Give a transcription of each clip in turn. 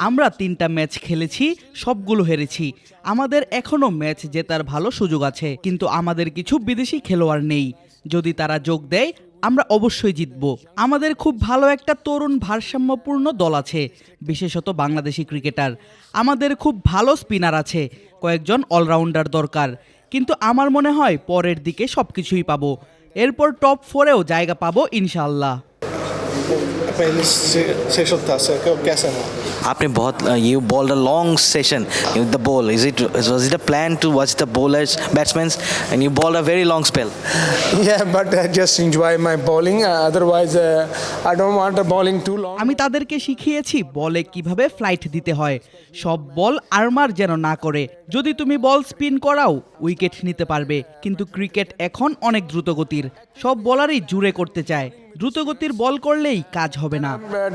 আমরা তিনটা ম্যাচ খেলেছি, সবগুলো হেরেছি। আমাদের এখনও ম্যাচ জেতার ভালো সুযোগ আছে, কিন্তু আমাদের কিছু বিদেশি খেলোয়াড় নেই। যদি তারা যোগ দেয়, আমরা অবশ্যই জিতব। আমাদের খুব ভালো একটা তরুণ ভারসাম্যপূর্ণ দল আছে, বিশেষত বাংলাদেশি ক্রিকেটার আমাদের খুব ভালো স্পিনার আছে, কয়েকজন অলরাউন্ডার দরকার। কিন্তু আমার মনে হয় পরের দিকে সব কিছুই পাবো। এরপর টপ ফোরেও জায়গা পাবো ইনশাআল্লাহ। पहले से से होता सर कैसा रहा आपने बहुत you bowled a long session with the ball is it was it a plan to watch the bowlers batsmen and you bowled a very long spell Yeah, but I just enjoy my bowling. Uh, otherwise, uh, I don't want the bowling too long. আমি তাদেরকে শিখিয়েছি বলে কিভাবে flight দিতে হয় সব বল armour যেন না করে যদি তুমি বল স্পিন করাও উইকেট নিতে পারবে কিন্তু ক্রিকেট এখন অনেক দ্রুতগতির সব বলারই জুড়ে করতে চায় দ্রুতগতির বল করলেই কাজ হবে না uh, uh,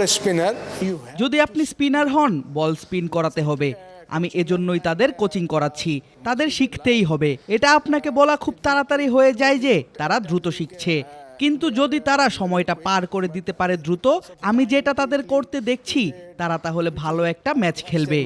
a spinner, you have যদি আপনি স্পিনার হন বল স্পিন করাতে হবে আমি এজন্যই তাদের কোচিং করাচ্ছি। তাদের শিখতেই হবে। এটা আপনাকে বলা খুব তাড়াতাড়ি হয়ে যায় যে তারা দ্রুত শিখছে। কিন্তু যদি তারা সময়টা পার করে দিতে পারে দ্রুত, আমি যেটা তাদের করতে দেখছি, তারা তাহলে ভালো একটা ম্যাচ খেলবে।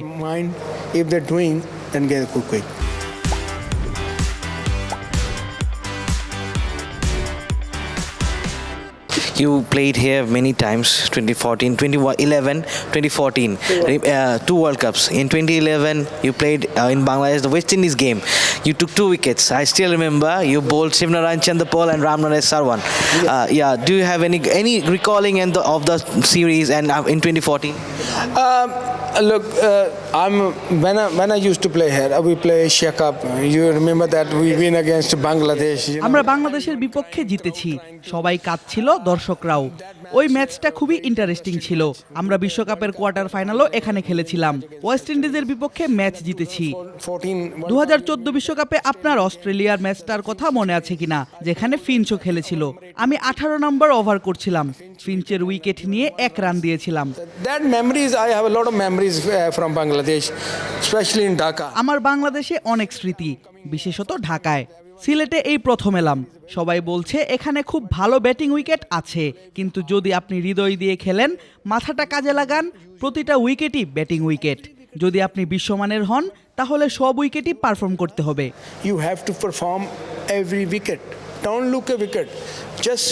You played here many times 2014 2011 2014 uh, two world cups in 2011 you played uh, in bangladesh the west indies game you took two wickets i still remember you bowled shivnaran chandapal and ramnaresh sarwan uh, yeah do you have any any recalling in the, of the series and uh, in 2014 Um, look, uh, I'm when I, when I used to play here, uh, we play Asia Cup. You remember that we win against Bangladesh. You know. আমরা বাংলাদেশের বিপক্ষে জিতেছি সবাই কাঁদছিল দর্শকরাও। ওই ম্যাচটা খুবই interesting ছিল। আমরা বিশ্বকাপের কোয়ার্টার ফাইনালও এখানে খেলেছিলাম। ওয়েস্ট ইন্ডিজের বিপক্ষে ম্যাচ জিতেছি। 14 দু বিশ্বকাপে আপনার অস্ট্রেলিয়ার ম্যাচটার কথা মনে আছে কিনা? যেখানে ফিনসও খেলেছিল। আমি আঠারো নম্বর ওভার করছিলাম। ফিঞ্চের উইকেট নিয়ে এক রান দিয়েছিলাম। Uh. আমার বাংলাদেশে অনেক স্মৃতি বিশেষত ঢাকায়। সিলেটে এই প্রথম এলাম। সবাই বলছে এখানে খুব ভালো ব্যাটিং উইকেট আছে। কিন্তু যদি আপনি হৃদয় দিয়ে খেলেন মাথাটা কাজে লাগান প্রতিটা উইকেটই ব্যাটিং উইকেট যদি আপনি বিশ্বমানের হন তাহলে সব উইকেটই পারফর্ম করতে হবে। You have to perform every wicket. Don't look a wicket. Just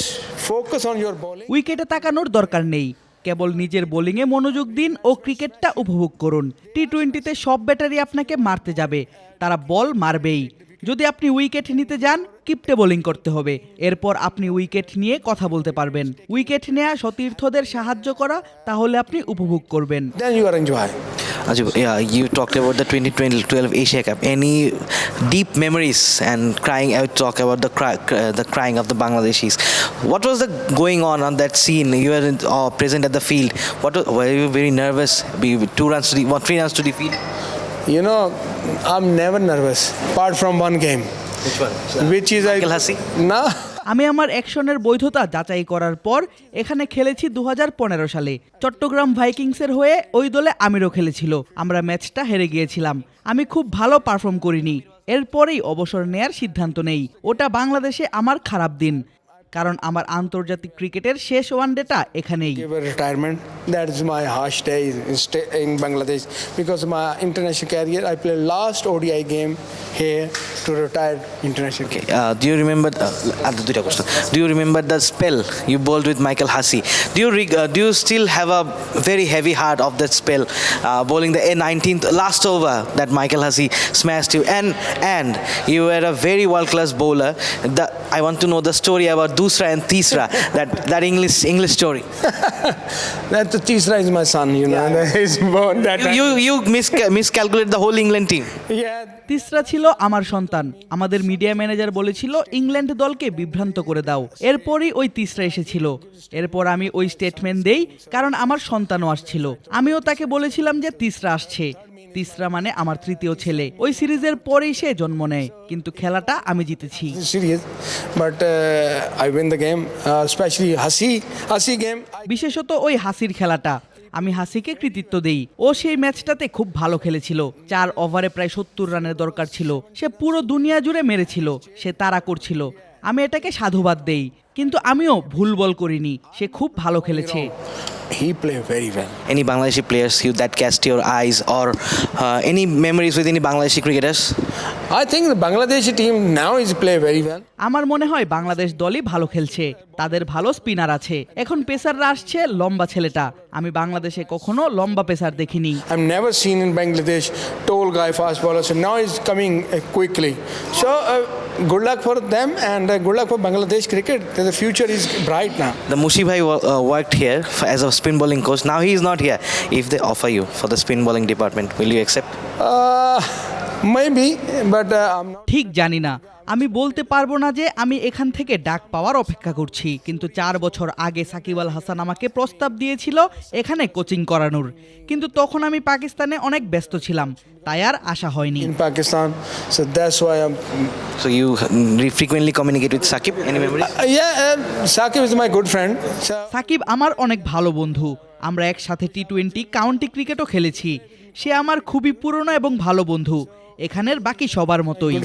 focus on your bowling. উইকেটে তাকানোর দরকার নেই। কেবল নিজের বোলিংয়ে মনোযোগ দিন ও ক্রিকেটটা উপভোগ করুন। টি টোয়েন্টিতে সব ব্যাটারি আপনাকে মারতে যাবে। তারা বল মারবেই। যদি আপনি উইকেট নিতে যান কিপটে বোলিং করতে হবে। এরপর আপনি উইকেট নিয়ে কথা বলতে পারবেন। উইকেট নেওয়া সতীর্থদের সাহায্য করা তাহলে আপনি উপভোগ করবেন। Then you. Ajib, yeah, you talked about the 2012 Asia Cup. Any deep memories and crying out talk about the cry, uh, the crying of the Bangladeshis. What was the going on on that scene? You were in, uh, present at the field. What was, were you very nervous? Be two runs to the, what, three runs to defeat. You know, I'm never nervous, apart from one game, Which one? which is Michael I. Hussey? No. আমি আমার অ্যাকশনের বৈধতা যাচাই করার পর এখানে খেলেছি দু হাজার পনেরো সালে। চট্টগ্রাম ভাইকিংসের হয়ে ওই দলে আমিরও খেলেছিল। আমরা ম্যাচটা হেরে গিয়েছিলাম। আমি খুব ভালো পারফর্ম করিনি। এরপরেই অবসর নেয়ার সিদ্ধান্ত নেই। ওটা বাংলাদেশে আমার খারাপ দিন। কারণ আমার আন্তর্জাতিক ক্রিকেটের শেষ ওয়ানডেটা এখানেই Give a retirement. That is my harsh day in, sta- in Bangladesh because my international career. I played last ODI game here to retire international. Okay, uh, you remember? Uh, দুইটা question. Do you remember the spell you bowled with Michael Hussey? Do you reg- uh, do you still have a very heavy heart of that spell, uh, bowling the 19th last over that Michael Hussey smashed you? And and you were a very world class bowler. The, I want to know the story about Dusra and Tisra. that that English English story. That the Tisra is my son, you know. Yeah. He's born that You you, you misca- miscalculate the whole England team. Yeah. Tisra ছিল আমার সন্তান আমাদের media manager বলেছিল England দলকে বিভ্রান্ত করে দাও এরপরই ওই তিসরা এসেছিল এরপর আমি ওই স্টেটমেন্ট দেই কারণ আমার সন্তানও আসছিল আমিও তাকে বলেছিলাম যে তিসরা আসছে তিসরা মানে আমার তৃতীয় ছেলে। ওই সিরিজের পরেই সে জন্ম নেয় কিন্তু খেলাটা আমি জিতেছি। Uh, especially Hasi. Hasi game. I বিশেষত ওই হাসির খেলাটা। আমি হাসিকে কৃতিত্ব দেই। ও সেই ম্যাচটাতে খুব ভালো খেলেছিল। চার ওভারে প্রায় সত্তর রানের দরকার ছিল। সে পুরো দুনিয়া জুড়ে মেরেছিল। সে তাড়া করছিল। আমি এটাকে সাধুবাদ দেই। কিন্তু আমিও ভুল বল করিনি। সে খুব ভালো খেলেছে। He played very well. Any Bangladeshi players you that cast your eyes or uh, any memories with any Bangladeshi cricketers? I think the Bangladeshi team now is play very well. আমার মনে হয় বাংলাদেশ দলই ভালো খেলছে তাদের ভালো স্পিনার আছে এখন পেসাররা আসছে লম্বা ছেলেটা আমি বাংলাদেশে কখনো লম্বা পেসার দেখিনি I've never seen in Bangladesh tall guy fast bowler. So now he's coming uh, quickly. So uh, good luck for them and uh, good luck for Bangladesh cricket. The future is bright now. The Mushi bhai wo- uh, worked here f- as a spin bowling coach. Now he is not here. If they offer you for the spin bowling department, will you accept? Uh, maybe, but uh, I'm not. ঠিক জানি না আমি বলতে পারব না যে আমি এখান থেকে ডাক পাওয়ার অপেক্ষা করছি কিন্তু চার বছর আগে সাকিব আল হাসান আমাকে প্রস্তাব দিয়েছিল এখানে কোচিং করানোর কিন্তু তখন আমি পাকিস্তানে অনেক ব্যস্ত ছিলাম তাই আর আশা হয়নি in Pakistan. So that's why I'm. So you mm, re- frequently communicate with Sakib? Any memories? Uh, yeah, uh, Sakib is my good friend. So Shakib আমার অনেক ভালো বন্ধু আমরা একসাথে টি টোয়েন্টি কাউন্টি ক্রিকেটও খেলেছি সে আমার খুবই পুরনো এবং ভালো বন্ধু এখানের বাকি সবার মতোই।